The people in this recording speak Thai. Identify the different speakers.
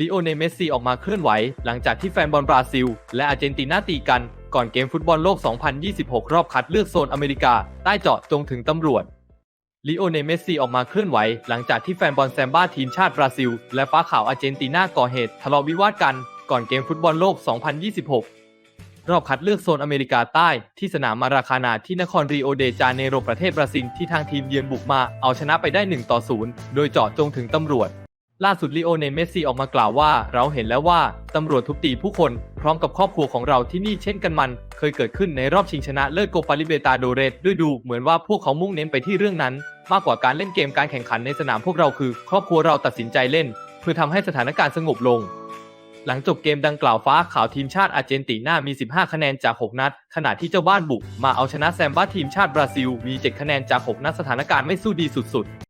Speaker 1: ลีโอเนเมสซี่ออกมาเคลื่อนไหว หลังจากที่แฟนบอลบราซิล และอาร์เจนตินาตีกัน ก่อนเกมฟุตบอลโลก 2026 รอบคัดเลือกโซนอเมริกา ใต้เจาะจงถึงตำรวจลีโอเนเมสซี่ออกมาเคลื่อนไหว หลังจากที่แฟนบอลแซมบ้าทีมชาติบราซิล และฟ้าขาวอาร์เจนตินาก่อเหตุทะเลาะวิวาทกัน ก่อนเกมฟุตบอลโลก 2026 รอบคัดเลือกโซนอเมริกาใต้ ที่สนามมาราคานาที่นครริโอเดจาเนโรประเทศบราซิลที่ทางทีมเยือนบุกมาเอาชนะไปได้ 1 ต่อ 0 โดยเจาะจงถึงตำรวจ ล่าสุดลีโอเนเมสซี่ออกมากล่าวว่า เราเห็นแล้วว่าตำรวจทุบตีผู้คน พร้อมกับครอบครัวของเราที่นี่เช่นกันมัน เคยเกิดขึ้นในรอบชิงชนะเลิศโกปาลิเบตาโดเรสด้วยดู เหมือนว่าพวกเขามุ่งเน้นไปที่เรื่องนั้น มากกว่าการเล่นเกมการแข่งขันในสนามพวกเราคือ ครอบครัวเราตัดสินใจเล่น เพื่อทำให้สถานการณ์สงบลง หลังจบเกมดังกล่าวฟ้าขาวทีมชาติอาร์เจนตินามี 15 คะแนนจาก 6 นัด ขณะที่เจ้าบ้านบุก มาเอาชนะแซมบ้าทีมชาติบราซิลมี 7 คะแนนจาก 6 นัดสถานการณ์ไม่สู้ดีสุดๆ